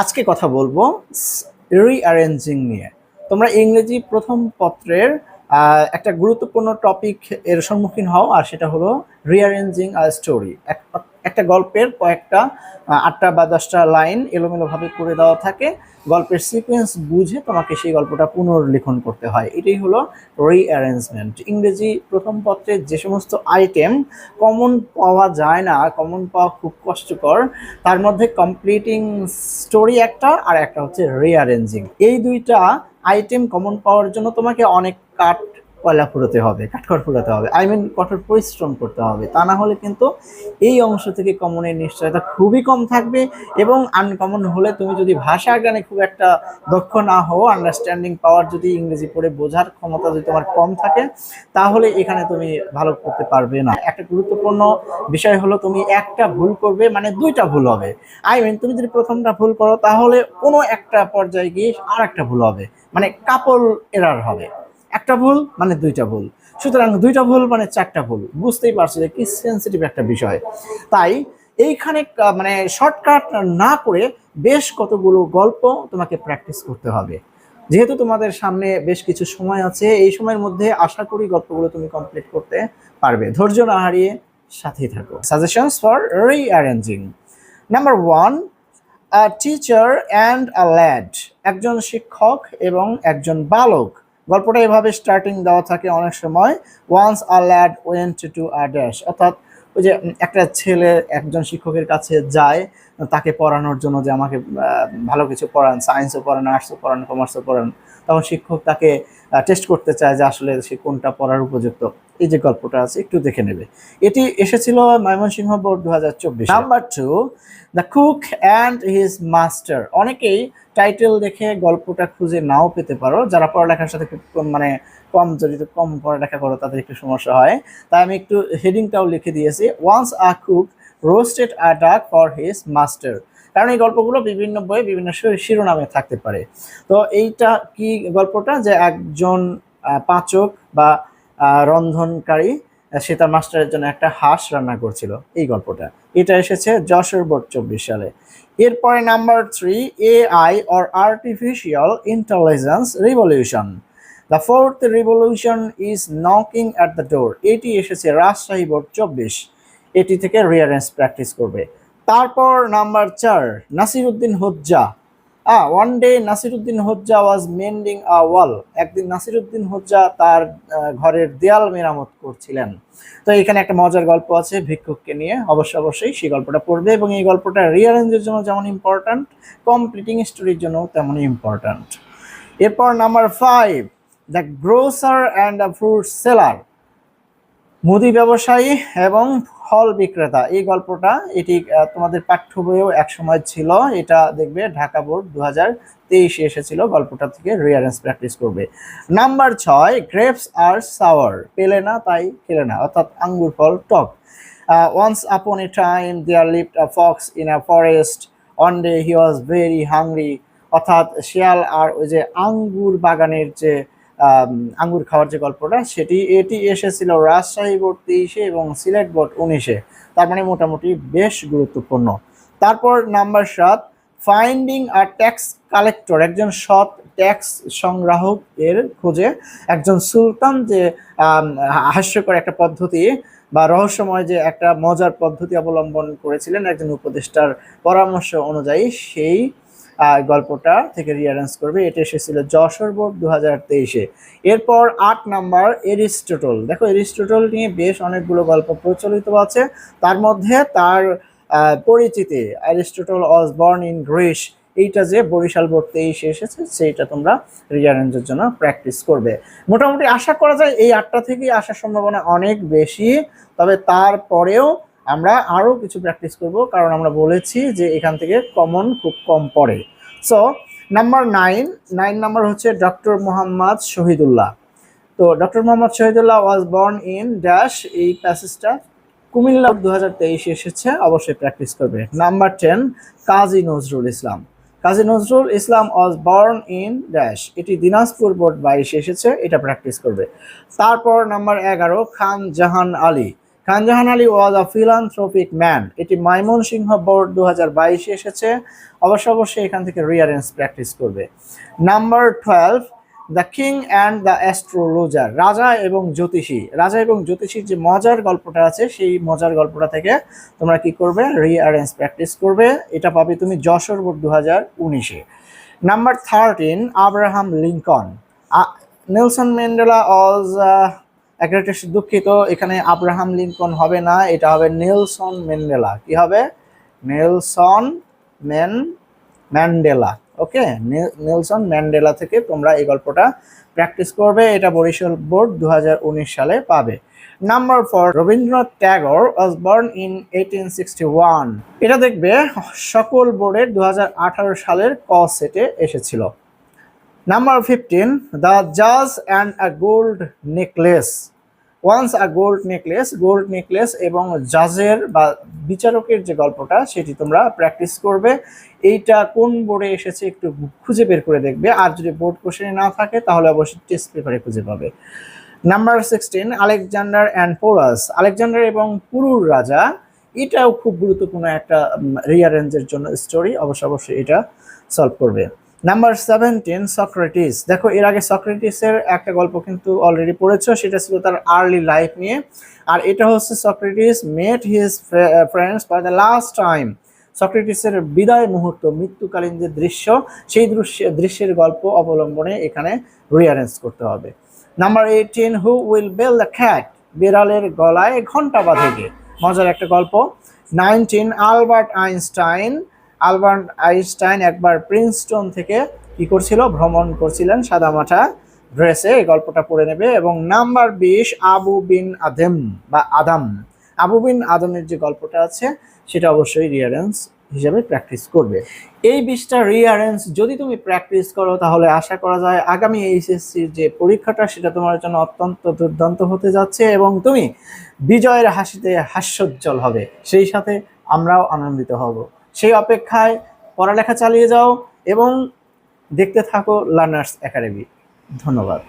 আজকে কথা বলব রিঅ্যারেঞ্জিং নিয়ে। তোমরা ইংরেজি প্রথম পত্রের একটা গুরুত্বপূর্ণ টপিক এর সম্মুখীন হও, আর সেটা হলো রিঅ্যারেঞ্জিং আ স্টোরি একটা গল্পের কয়েকটা আটটা বা দশটা লাইন এলোমেলোভাবে করে দেওয়া থাকে। গল্পের সিকোয়েন্স বুঝে তোমাকে সেই গল্পটা পুনর্লিখন করতে হয়। এটাই হলো রিঅ্যারেঞ্জমেন্ট ইংরেজি প্রথম পত্রের যে সমস্ত আইটেম কমন পাওয়া যায় না কমন পাওয়া খুব কষ্টকর, তার মধ্যে কমপ্লিটিং স্টোরি একটা আর একটা হচ্ছে রিঅ্যারেঞ্জিং এই দুইটা আইটেম কমন পাওয়ার জন্য তোমাকে অনেক কাঠ কয়লা ফুরোতে হবে, কাঠখড় ফুরাতে হবে আই মিন কঠোর পরিশ্রম করতে হবে। তা না হলে কিন্তু এই অংশ থেকে কমনের নিশ্চয়তা খুবই কম থাকবে এবং আনকমন হলে তুমি যদি ভাষা জ্ঞানে খুব একটা দক্ষ না হও আন্ডারস্ট্যান্ডিং পাওয়ার যদি ইংরেজি পড়ে বোঝার ক্ষমতা যদি তোমার কম থাকে, তাহলে এখানে তুমি ভালো করতে পারবে না। একটা গুরুত্বপূর্ণ বিষয় হলো তুমি একটা ভুল করবে মানে দুইটা ভুল হবে। আই মিন তুমি যদি প্রথমটা ভুল করো, তাহলে কোনো একটা পর্যায়ে গিয়ে আর একটা ভুল হবে মানে কাপল এরার হবে। একটা ভুল মানে দুইটা ভুল। সুতরাং দুইটা ভুল মানে চারটা ভুল। বুঝতেই পারছ যে কি সেন্সিটিভ একটা বিষয়। তাই এইখানে মানে শর্টকাট না করে বেশ কতগুলো গল্প তোমাকে প্র্যাকটিস করতে হবে। যেহেতু তোমাদের সামনে বেশ কিছু সময় আছে, এই সময়ের মধ্যে আশা করি গল্পগুলো তুমি কমপ্লিট করতে পারবে। ধৈর্য না হারিয়ে সাথেই থাকো। Suggestions for rearranging number one teacher and a lad একজন শিক্ষক এবং একজন বালক। গল্পটা এভাবে স্টার্টিং দেওয়া থাকে অনেক সময় once a lad went to a dash অর্থাৎ ওই যে একটা ছেলে একজন শিক্ষকের কাছে যায়, তাকে পড়ানোর জন্য যে আমাকে ভালো কিছু পড়ান সায়েন্সও পড়ান আর্টসও পড়ান কমার্সও পড়ান, তখন শিক্ষক তাকে টেস্ট করতে চায় যে আসলে সে কোনটা পড়ার উপযুক্ত। এই যে গল্পটা আছে, একটু দেখে নেবে। এটি এসেছিল ময়মনসিংহ বোর্ড দু হাজার চব্বিশ। Number two the cook and his master অনেকেই টাইটেল দেখে গল্পটা খুঁজে নাও পেতে পারো। যারা পড়ালেখার সাথে খুব মানে কম জড়িত, কম পড়ালেখা করো, তাদের একটু সমস্যা হয়। তাই আমি একটু হেডিংটাও লিখে দিয়েছি। Once a cook roasted a duck for his master কারণ এই গল্পগুলো বিভিন্ন বইয়ে বিভিন্ন শিরোনামে থাকতে পারে। তো এইটা কি গল্পটা? যে একজন পাচক বা রন্ধনকারী সে তার মাস্টারের জন্য একটা হাঁস রান্না করছিল। এই গল্পটা। এটা এসেছে যশোর বোর্ড চব্বিশ সালে। এরপরে number three AI or artificial intelligence revolution the fourth revolution is knocking at the door এটি এসেছে রাজশাহী বোর্ড চব্বিশ। এটি থেকে রিয়ারেন্স প্র্যাকটিস করবে। তারপর নাম্বার চার, Nasiruddin Hodja. A one day Nasiruddin Hodja was mending a wall একদিন নাসিরুদ্দিন হজ্জা তার ঘরের দেয়াল মেরামত করছিলেন। তো এখানে একটা মজার গল্প আছে ভিক্ষুককে নিয়ে। অবশ্যই অবশ্যই সেই গল্পটা পড়বে এবং এই গল্পটা রিয়ারেঞ্জের জন্য যেমন ইম্পর্ট্যান্ট কমপ্লিটিং স্টোরির জন্য তেমনই ইম্পর্ট্যান্ট এরপর number five the grocer and the fruit seller মুদি ব্যবসায়ী এবং ফল বিক্রেতা। এই গল্পটা, এটি তোমাদের পাঠ্য বইয়েও এক সময় ছিল। এটা দেখবে ঢাকা বোর্ড দু হাজার তেইশে এসেছিল। গল্পটা থেকে রিয়ারেন্স প্র্যাকটিস করবে। নাম্বার ছয় গ্রেপস আর সাওয়ার পেলে না, তাই খেলে না। অর্থাৎ আঙ্গুর ফল টক। Once upon a time there lived a fox in a forest on day he was very hungry অর্থাৎ শিয়াল আর ওই যে আঙ্গুর বাগানের যে আঙ্গুর খাওয়ার যে গল্পটা, সেটি এটি এসেছিল রাজশাহী বোর্ড তেইশে এবং সিলেট বোর্ড উনিশে। তার মানে মোটামুটি বেশ গুরুত্বপূর্ণ। তারপর নাম্বার সাত ফাইন্ডিং আর ট্যাক্স কালেক্টর একজন সৎ ট্যাক্স সংগ্রাহক এর খোঁজে একজন সুলতান যে হাস্যকর একটা পদ্ধতি বা রহস্যময় যে একটা মজার পদ্ধতি অবলম্বন করেছিলেন একজন উপদেষ্টার পরামর্শ অনুযায়ী, সেই গল্পটা থেকে রিয়ারেন্স করবে। এটা এসেছিল যশোর বোর্ড দু হাজার তেইশে। এরপর আট নাম্বার এরিস্টোটল। দেখো, এরিস্টোটল নিয়ে বেশ অনেকগুলো গল্প প্রচলিত আছে। তার মধ্যে তার পরিচিতি Aristotle was born in Greece, এইটা যে বরিশাল বোর্ড তেইশে এসেছে, সেইটা তোমরা রিয়ারেঞ্জের জন্য প্র্যাকটিস করবে। মোটামুটি আশা করা যায় এই আটটা থেকেই আসার সম্ভাবনা অনেক বেশি, তবে তারপরেও আমরা আরও কিছু প্র্যাকটিস করব, কারণ আমরা বলেছি যে এখান থেকে কমন খুব কম পড়ে। So number nine nine number হচ্ছে ডক্টর মোহাম্মদ শহীদুল্লাহ। তো doctor Mohammad Shahidullah was born in dash এই প্যাসেজটা কুমিল্লা দু হাজার তেইশে এসেছে, অবশ্যই প্র্যাকটিস করবে। Number ten Kazi Nazrul Islam. Kazi Nazrul Islam was born in dash এটি দিনাজপুর বোর্ড বাইশে এসেছে, এটা প্র্যাকটিস করবে। তারপর নাম্বার এগারো, Khan Jahan Ali. Khanjahan Ali was a philanthropic man. এটি ময়মনসিংহ বোর্ড দু হাজার বাইশে এসেছে। অবশ্য অবশ্যই এখান থেকে রিয়ারেন্স প্র্যাকটিস করবে। Number twelve, the king and the astrologer, রাজা এবং জ্যোতিষী। রাজা এবং জ্যোতিষীর যে মজার গল্পটা আছে, সেই মজার গল্পটা থেকে তোমরা কি করবে? রিঅ্যারেঞ্জ প্র্যাকটিস করবে। এটা পাবে তুমি যশোর বোর্ড দু হাজার উনিশে। Number thirteen, Abraham Lincoln. Nelson Mandela as অ্যাগ্রেটেস দুঃখিত, এখানে আব্রাহাম লিঙ্কন হবে না, এটা হবে নেলসন ম্যান্ডেলা কি হবে? Nelson man Mandela okay Nelson Mandela থেকে তোমরা এই গল্পটা প্র্যাকটিস করবে, এটা বরিশাল বোর্ড দু হাজার উনিশ সালে পাবে। Number four Rabindranath Tagore was born in eighteen এটা দেখবে সকল বোর্ডের দু হাজার আঠারো সালের ক সেটে এসেছিল। নাম্বার ফিফটিন দ্য জাজ and a gold necklace once a gold necklace gold necklace এবং জাজের বা বিচারকের যে গল্পটা, সেটি তোমরা প্র্যাকটিস করবে। এইটা কোন বোর্ডে এসেছে একটু খুঁজে বের করে দেখবে। আর যদি বোর্ড কোশ্চেনে না থাকে, তাহলে অবশ্যই টেস্ট পেপারে খুঁজে পাবে। Number sixteen Alexander and Porus Alexander এবং পুরুর রাজা, এটাও খুব গুরুত্বপূর্ণ একটা রিয়ারেঞ্জের জন্য স্টোরি অবশ্য অবশ্যই এটা সলভ করবে। নাম্বার সেভেন্টিন সক্রেটিস দেখো, এর আগে সক্রেটিসের একটা গল্প কিন্তু অলরেডি পড়েছো, সেটা ছিল তার আর্লি লাইফ নিয়ে। আর এটা হচ্ছে Socrates met his friends for the last time সক্রেটিসের বিদায় মুহূর্ত, মৃত্যুকালীন যে দৃশ্য, সেই দৃশ্য, দৃশ্যের গল্প অবলম্বনে এখানে রিয়ারেঞ্জ করতে হবে। Number eighteen who will bell the cat বিড়ালের গলায় ঘণ্টা বাঁধে মজার একটা গল্প। Nineteen Albert Einstein Albert Einstein একবার প্রিন্সটন থেকে কি করছিল? ভ্রমণ করছিলেন সাদামাঠা ড্রেসে, এই গল্পটা পড়ে নেবে। এবং নাম্বার বিশ, আবু বিন আদেম বা আদাম। আবু বিন আদমের যে গল্পটা আছে, সেটা অবশ্যই রিয়ারেন্স হিসাবে প্র্যাকটিস করবে। এই বিশটা রিয়ারেন্স যদি তুমি প্র্যাকটিস করো, তাহলে আশা করা যায় আগামী এইচএসসির যে পরীক্ষাটা, সেটা তোমার জন্য অত্যন্ত দুর্দান্ত হতে যাচ্ছে এবং তুমি বিজয়ের হাসিতে হাস্যোজ্জ্বল হবে। সেই সাথে আমরাও আনন্দিত হব। সেই অপেক্ষায় পড়ালেখা চালিয়ে যাও এবং দেখতে থাকো লার্নার্স একাডেমি ধন্যবাদ।